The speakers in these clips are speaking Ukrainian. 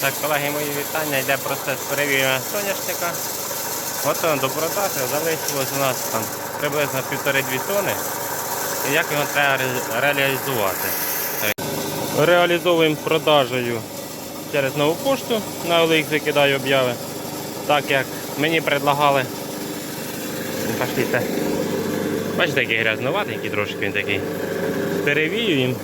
Так, колеги, мої вітання. Йде процес перевірення соняшника. Готово до продажі. Залишилось у нас там приблизно півтори-дві тони. І як його треба реалізувати? Реалізовуємо продажею через нову пошту. На OLX викидаю обяви. Так як мені предлагали. Бачите, який грязнуватенький трошки він такий. Перевіюємо.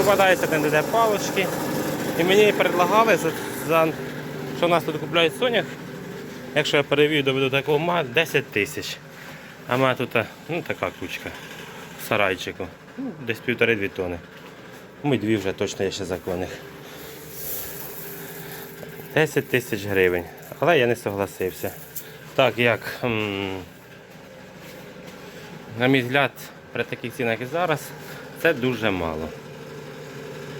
Попадаються там де палочки. І мені предлагали, за, за, що нас тут купляють сонях, якщо я перевію доведу такого ма 10 тисяч. А мене тут ну, така кучка в сарайчику. Ну, десь півтори-дві тони. Ми дві вже точно є ще законних. 10 тисяч гривень. Але я не согласився. Так як, м, на мій взгляд, при таких цінах як зараз, це дуже мало.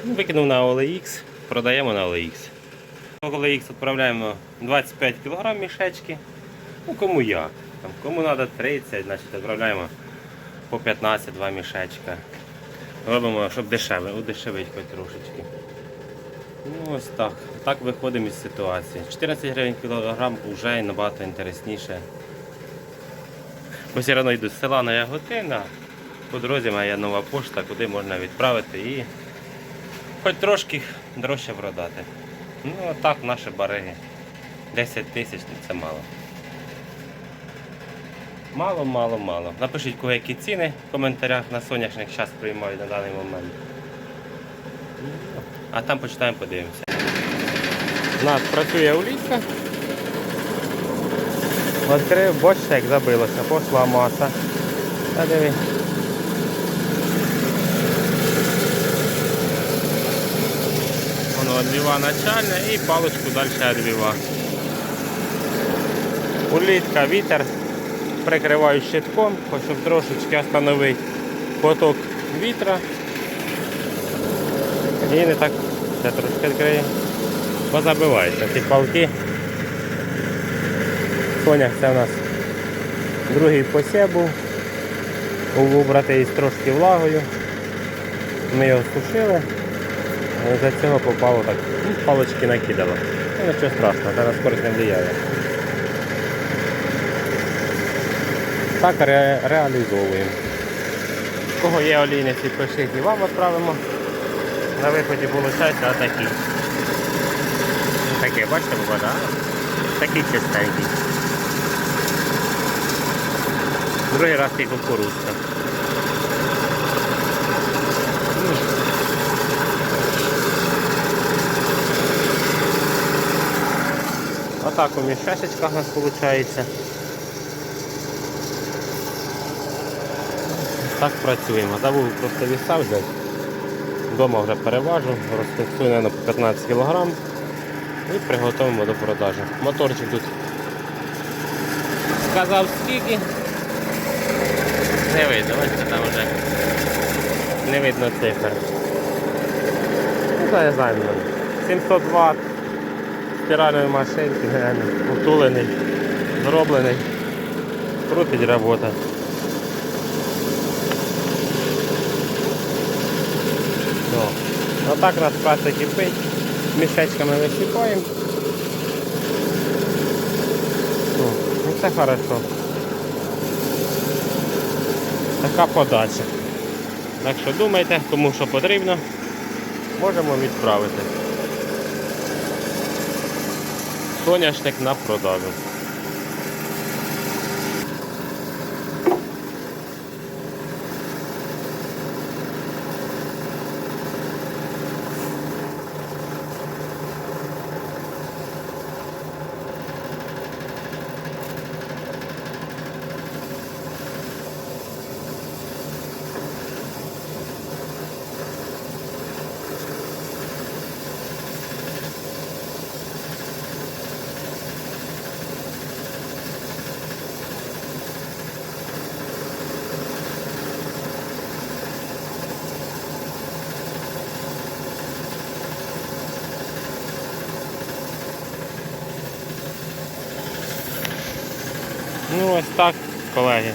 Ну, Викинув на OLX, продаємо на OLX. OLX відправляємо 25 кг мішечки. Ну, кому як. Там, кому треба 30, значить відправляємо по 15 два мішечка. Робимо, щоб дешеве, удешевить хоч трошечки. Ну ось так. Так виходимо із ситуації. 14 гривень кілограм вже набагато інтересніше. Бо все одно йду з села на Яготина. По дорозі моя нова пошта, куди можна відправити і хоч трошки дорожче продати. Ну а так наші бариги. 10 тисяч ну, це мало. Мало, мало, мало. Напишіть кого які ціни в коментарях на соняшник зараз приймають на даний момент. А там почитаємо, подивимося. У нас працює улітка. Відкрив, бачите, як забилося, пошла маса. Та диви. Воно відбива начальне і паличку далі відбива. Улітка, вітер. Прикриваю щитком, щоб трошечки остановити поток вітра. І не так це трошки відкриє. Позабивається ці палки. Сонях це у нас другий посів був. Убрати із трошки влагою. Ми його сушили. І за цього попало так. ну, Палочки накидало. Ну, нічого страшного, це на скорость не впливає. Так ре- реалізовуємо. У кого є олійниці, пишіть і вам відправимо. На виході виходить отакі. Таке, бачите, попадає? Такий чистенький. Другий раз і кукурузка. Отак у мішечках у нас виходить. Так працюємо. Забув просто віса взяти. Дома вже переважу, розтестую на 15 кг і приготуємо до продажу. Моторчик тут сказав скільки. Не видно, бачите, там вже не видно цифр. Ну, я знаю, ну, 700 Вт стиральної машинки, утулений, зроблений. Крутить робота. Отак нас праця кипить. Мішечками висипаємо. Ну все хорошо. Така подача. Так що думайте, кому що потрібно, можемо відправити. Соняшник на продажу. Ну ось так, колеги.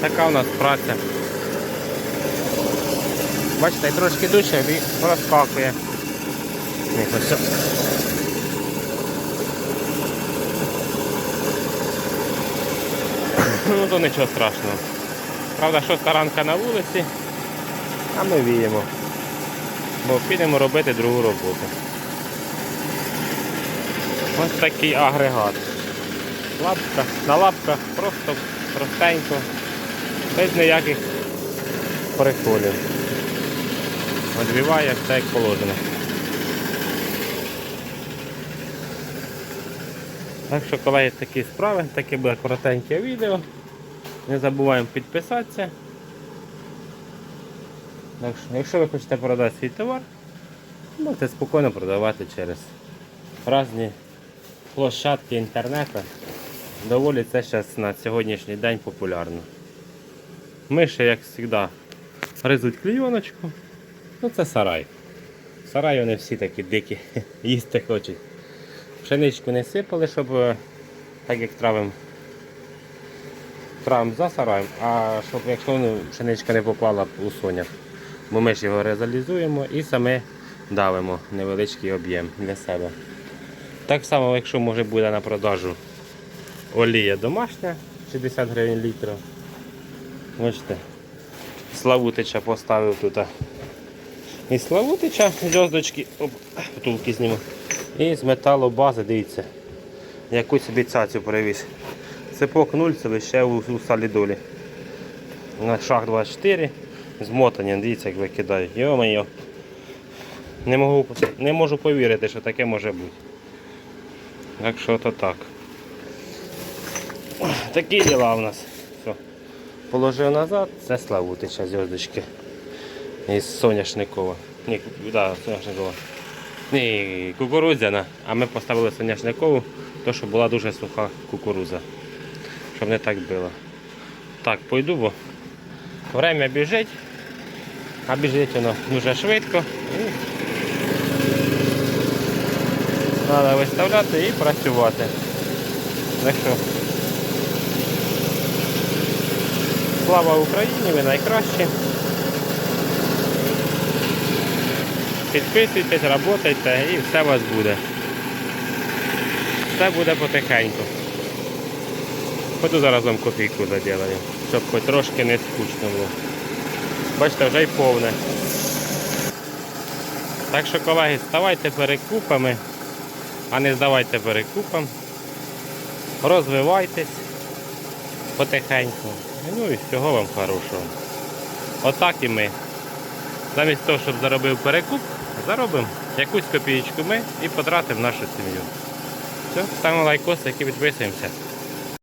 Така у нас праця. Бачите, трошки дужче і розкакує. Ну то нічого страшного. Правда, шоста ранка на вулиці, а ми віємо. Бо підемо робити другу роботу. Ось такий агрегат. Лапка, на лапках просто простенько, без ніяких приколів. Відбиває все як положено. Так що, колеги, такі справи, таке буде коротеньке відео. Не забуваємо підписатися. Так що, якщо ви хочете продати свій товар, можете спокійно продавати через різні площадки інтернету. Доволі це зараз на сьогоднішній день популярно. Ми ще, як завжди, гризуть клійоночку. Ну це сарай. В сараї вони всі такі дикі, їсти хочуть. Пшеничку не сипали, щоб е, так як травим, травим за сараєм, а щоб якщо ну, пшеничка не попала у сонях. Бо ми ж його резалізуємо і саме давимо невеличкий об'єм для себе. Так само, якщо може буде на продажу олія домашня 60 гривень літр. Бачите, Славутича поставив тут. І Славутича зв'язочки, втулки зніму. І з металобази, дивіться, яку собі цяцю привіз. Цепок нульцевий ще у, у солідолі. На шах 24. Змотані, дивіться, як викидає. Йо-моє. Не, можу, не можу повірити, що таке може бути. Так що то так. Такі діла у нас. Все. Положив назад, це Славутича зв'язочки. Із соняшникова. Ні, да, соняшникова. Ні, кукурудзяна, а ми поставили соняшникову, то що була дуже суха кукуруза. Щоб не так було. Так, пойду, бо время біжить, а біжить воно дуже швидко. Треба виставляти і працювати. Так що слава Україні, ви найкращі. Підписуйтесь, працюйте і все у вас буде. Все буде потихеньку. Ходу зараз вам кофійку заділаю, щоб хоч трошки не скучно було. Бачите, вже й повне. Так що, колеги, ставайте перекупами, а не здавайте перекупам. Розвивайтесь потихеньку. Ну і всього вам хорошого. Отак і ми. Замість того, щоб заробив перекуп, заробимо якусь копійку ми і потратимо нашу сім'ю. Все, ставимо лайкос, і підписуємося.